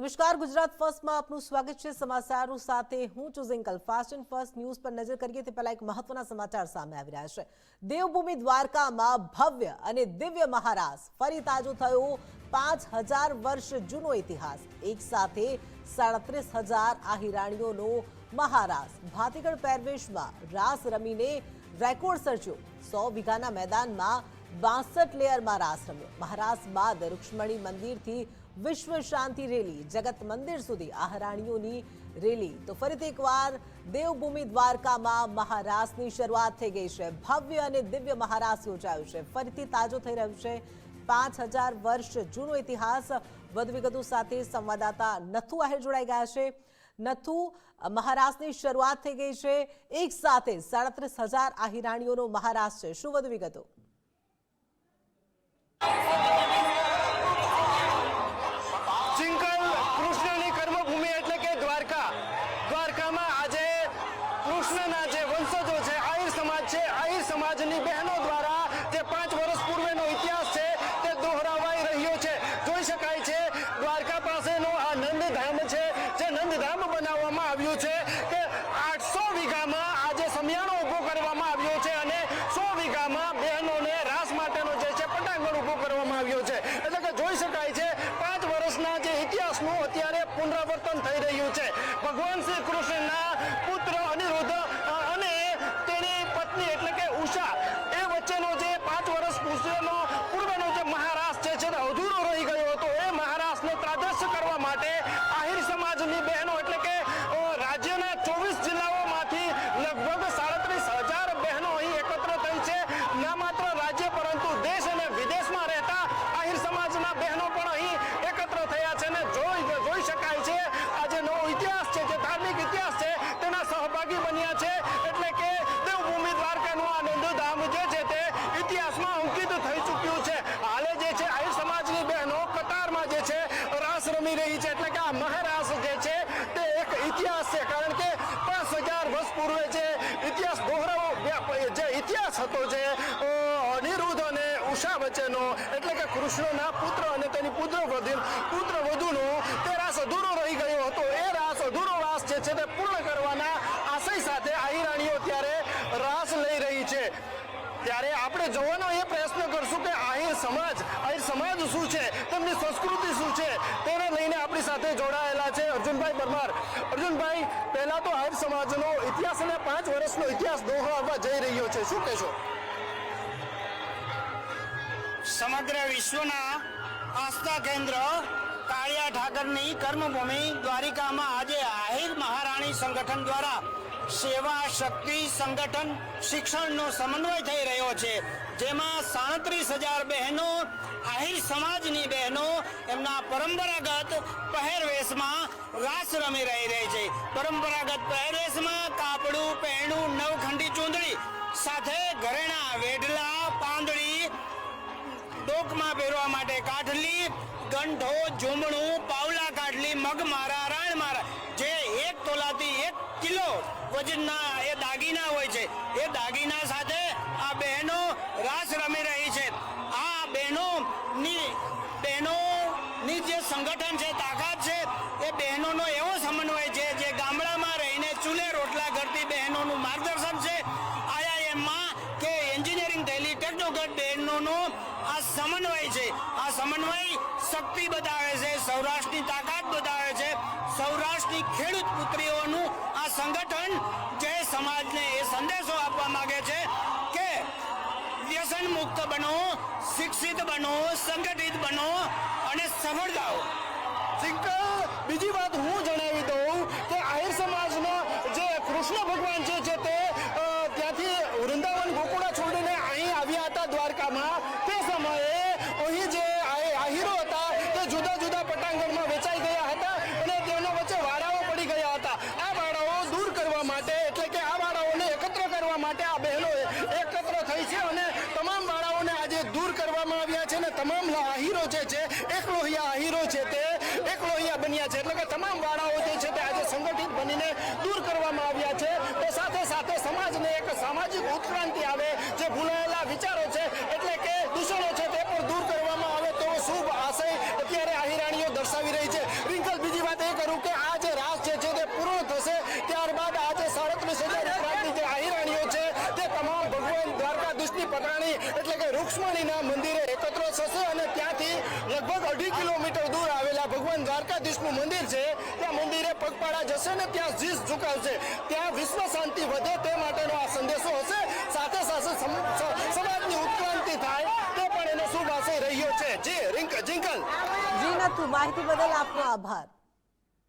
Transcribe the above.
નમસ્કાર, ગુજરાત ફર્સ્ટમાં આપનું સ્વાગત છે. સમાચારો સાથે હું છું Jinkal. Fast and first news પર નજર કરીએ તે પહેલા એક મહત્વના સમાચાર સામે આવી રહ્યા છે. દેવભૂમિ દ્વારકામાં ભવ્ય અને દિવ્ય મહારાસ. ફરી તાજો થયો પાંચ હજાર વર્ષ જૂનો ઇતિહાસ. એક સાથે સાડત્રીસ હજાર આહિરાણીઓનો મહારાસ. ભાતીગળ પહેરવેશમાં રાસ રમીને રેકોર્ડ સર્જ્યો. સો વીઘાના મેદાનમાં બાસઠ લેયરમાં રાસ રમ્યો. મહારાસ બાદ રૂક્ષ્મણી મંદિરથી વિશ્વ શાંતિ રેલી, જગત મંદિર સુધી આહરાણીઓની રેલી. તો ફરીથી એકવાર દેવભૂમિ દ્વારકામાં મહારાસની શરૂઆત થઈ ગઈ છે. ભવ્ય અને દિવ્ય મહારાસ યોજાયો છે. ફરીથી તાજો થઈ રહ્યું છે. પાંચ હજાર વર્ષ જૂનો ઇતિહાસ. વધુ વિગતો સાથે સંવાદદાતા નથુ આહિર જોડાઈ ગયા છે. નથુ, મહારાસની શરૂઆત થઈ ગઈ છે. એક સાથે સાડત્રીસ હજાર આહિરાણીઓનો મહારાસ છે. શું વધુ વિગતો? જે છે, આહિર સમાજ છે, આહિર સમાજની બહેનો દ્વારા જે પાંચ વર્ષ પૂર્વેનો ઇતિહાસ છે, તે દોહરાવાઈ રહ્યો છે. જોઈ શકાય છે, દ્વારકા પાસેનો આ નંદધામ છે, જે નંદધામ બનાવવામાં આવ્યું છે કે આઠસો વીઘામાં આજે સમિયાણો ઊભો કરવામાં આવ્યો છે અને સો વીઘામાં બહેનોને રાસ માટેનો જે છે પટાંગણ ઊભો કરવામાં આવ્યો છે. એટલે કે જોઈ શકાય છે, પાંચ વર્ષના જે ઇતિહાસનું અત્યારે પુનરાવર્તન થઈ રહ્યું છે. ભગવાન શ્રી કૃષ્ણના એટલે એ વચ્ચેનો જે પાંચ વર્ષ પૂર્વનો પૂર્વનો જે મહારાષ્ટ્ર છે તે અધૂરો રહી ગયો હતો. એ મહારાષ્ટ્રને પ્રાદર્શ કરવા માટે આહિર સમાજની બહેનો, એટલે કે અ, રાજ્યના ચોવીસ જિલ્લાઓમાંથી લગભગ સાડત્રીસ હજાર બહેનો અહીં એકત્ર થઈ છે ના માત્ર રાજ્ય પરંતુ દેશ અને વિદેશમાં રહેતા આહિર સમાજના બહેનો પણ અહીં એકત્ર થયા છે અને જોઈ જોઈ શકાય છે આ જે નવો ઇતિહાસ છે જે ધાર્મિક ઇતિહાસ છે તેના સહભાગી બન્યા છે એટલે કે દેવભૂમિ દ્વારકાનું આ નંદધામ જે છે તે ઇતિહાસમાં અંકિત થઈ ચૂક્યું છે હાલે જે છે આહિર સમાજની બહેનો કતારમાં જે છે રાસ રમી રહી છે એટલે કે આ મહારાસ જે છે તે એક ઇતિહાસ છે કારણ કે પાંચ હજાર વર્ષ પૂર્વે જે ઇતિહાસ દોહરાવો જે ઇતિહાસ હતો જે અનિરુદ્ધ અને ઉષા વચ્ચેનો, એટલે કે કૃષ્ણના પુત્ર અને તેની પુત્ર પુત્ર વધુનો તે રાસ અધૂરો રહી ગયો હતો. એ રાસ અધૂરો રાસ જે છે તે પૂર્ણ કરવાના આશય સાથે આહિરાણીઓ ત્યારે રાસ લઈ રહી છે. ત્યારે આપણે જોવાનો એ પ્રયત્ન કરશું કે સમાજ આહિર સમાજ શું છે? તેમની સંસ્કૃતિ શું છે? તેને લઈને આપણી સાથે જોડાયેલા છે અર્જુનભાઈ પરમાર. અર્જુનભાઈ, પહેલા તો આહિર સમાજનો ઇતિહાસ અને પાંચ વર્ષનો ઇતિહાસ દોહરાવવા જઈ રહ્યો છે. શું કહેશો? સમગ્ર વિશ્વના આસ્થા કેન્દ્ર કાળિયા ઠાકરની કર્મભૂમિ દ્વારિકામાં આજે આહિર મહારાણી સંગઠન દ્વારા સેવા શક્તિ સંગઠન શિક્ષણનો સમન્વય થઈ રહ્યો છે, જેમાં સાડત્રીસ હજાર બહેનો, આહિર સમાજની બહેનો, એમના પરંપરાગત પહેરવેશમાં રાસ રમી રહી રહી છે. પરંપરાગત પહેરવેશમાં કાપડું, પહેણું, નવખંડી ચૂંદડી, સાથે ઘરેણા, વેઢલા, પાંદડી ડોકમાં પહેરવા માટે કાઠલી ગંઠો, ઝૂમણું, પાવલા કાઠલી મગમારા રાણમારા જે એક તોલાથી એક કિલો વજનના એ દાગીના હોય છે, એ દાગીના સાથે આ બહેનો રાસ રમી રહી છે. આ બહેનોની બહેનોની જે સંગઠન છે, તાકાત છે, એ બહેનોનો એવો સમન્વય છે જે ગામડામાં રહીને ચૂલે રોટલા કરતી બહેનોનું માર્ગદર્શન છે. આઈઆઈએમમાં કે એન્જિનિયરિંગ થયેલી ટેકનોક્રેટ બહેનોનો આ સમન્વય છે. આ સમન્વય શક્તિ બતાવે છે, સૌરાષ્ટ્રની તાકાત બતાવે છે. સૌરાષ્ટ્રની ખેડૂત પુત્રીઓનું આ સંગઠન જે સમાજને એ સંદેશો આપવા માંગે છે કે વ્યસન મુક્ત બનો, શિક્ષિત બનો, સંગઠિત બનો અને સફળ થાઓ. બીજી વાત હું જણાવી દઉં તમામ આહીરો જે છે એકલોહિયા આહીરો છે તે એકલોહિયા બન્યા છે. એટલે કે તમામ વાળાઓ જે છે તે આજે સંગઠિત બનીને દૂર કરવામાં આવ્યા છે. તો સાથે સાથે સમાજને એક સામાજિક ઉત્ક્રાંતિ આવે, જે ભૂલાયેલા વિચારો છે, એટલે કે દૂષણો છે તે પણ દૂર કરવામાં આવે તેવો શુભ આશય અત્યારે આહિરાણીઓ દર્શાવી રહી છે. રિંકલ બીજી વાત એ કરું કે આ જે રાસ જે છે તે પૂરો થશે, ત્યારબાદ આજે સાડત્રીસ હજાર જે આહિરાણીઓ છે, તે તમામ ભગવાન દ્વારકાધીશની પટરાણી એટલે કે રૂક્ષ્મણીના અને ત્યાંથી લગભગ અઢી કિલોમીટર દૂર આવેલા ભગવાન દ્વારકાધીશનું મંદિર છે. ત્યાં મંદિરે પગપાળા જશે ને ત્યાં જીસ ઝુકાવશે. ત્યાં વિશ્વ શાંતિ વધે તે માટેનો આ સંદેશો હશે. સાથે સાથે સમાજની ઉત્ક્રાંતિ થાય તે પણ એનો શુભ આશય રહ્યો છે. જી, રિંક જિંકલ જી, નથુ. માહિતી બદલ આપનો આભાર.